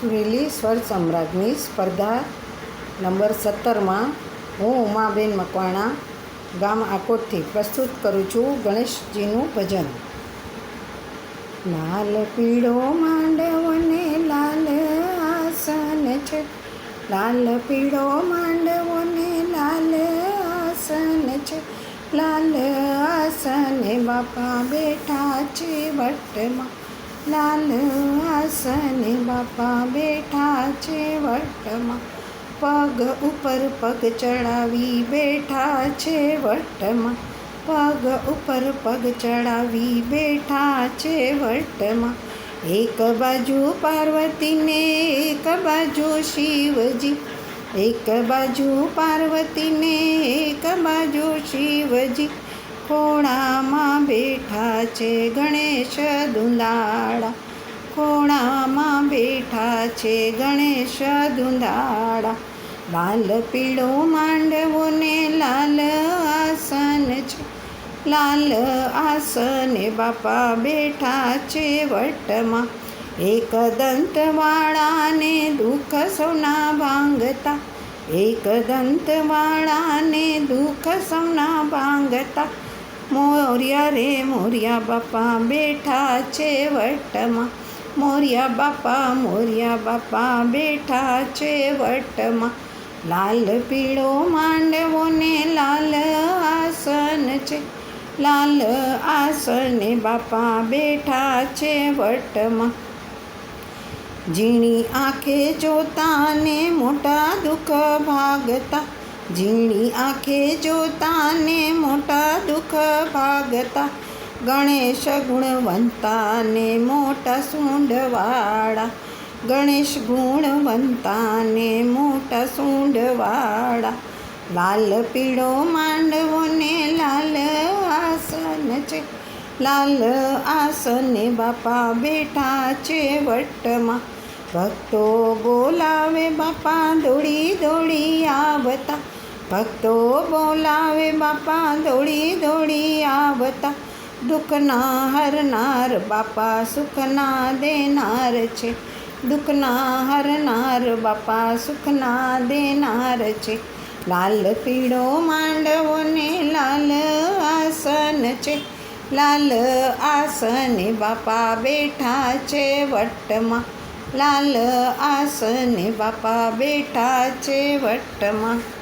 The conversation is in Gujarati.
સુરેલી સ્વર સમ્રાજની સ્પર્ધા નંબર સત્તરમાં હું ઉમાબેન મકવાણા ગામ આકોટથી પ્રસ્તુત કરું છું ગણેશજીનું ભજન. લાલ પીળો માંડવને લાલ આસન છે. લાલ પીળો માંડવને લાલ આસન છે. લાલ આસને બાપા બેઠા છે વટમાં. લાલ આસને બાપા બેઠા છે વટમાં. પગ ઉપર પગ ચડાવી બેઠા છે વટમાં. પગ ઉપર પગ ચડાવી બેઠા છે વટમાં. એક બાજુ પાર્વતીને, એક બાજુ શિવજી. એક બાજુ પાર્વતીને, એક બાજુ શિવજી. ખોણામાં બેઠા છે ગણેશ દુંદાળા. ખૂણામાં બેઠા છે ગણેશ દુંદાળા. લાલ પીળો માંડવો ને લાલ આસન છે. લાલ આસને બાપા બેઠા છે વટમાં. એક દંતવાળાને દુઃખ સૌના ભાંગતા. એક દંતવાળાને દુઃખ સૌના ભાંગતા. મોર્યા રે, મોર્યા બાપા બેઠા છે વટમાં. મોર્યા બાપા મોર્યા બાપા બેઠા છે વટમાં. લાલ પીળો માંડવો ને લાલ આસન છે. લાલ આસને બાપા બેઠા છે વટમાં. ઝીણી આંખે જોતાને મોટા દુઃખ ભાગતા. ઝીણી આંખે જોતાને મોટા દુઃખ ભાગતા, ગણેશ ગુણવંતાને મોટા સૂંઢવાળા, ગણેશ ગુણવંતાને મોટા સૂંઢવાળા, લાલ પીળો માંડવો ને લાલ આસન છે, લાલ આસને બાપા બેઠા છે વટમાં, ભક્તો બોલાવે બાપા દોડી દોડી આવતા ભક્તો બોલાવે બાપા દોડી દોડી આવતા. દુઃખના હરનાર બાપા સુખના દેનાર છે. દુઃખના હરનાર બાપા સુખના દેનાર છે. લાલ પીળો માંડવોને લાલ આસન છે. લાલ આસને બાપા બેઠા છે વટમાં. લાલ આસને બાપા બેઠા છે વટમાં.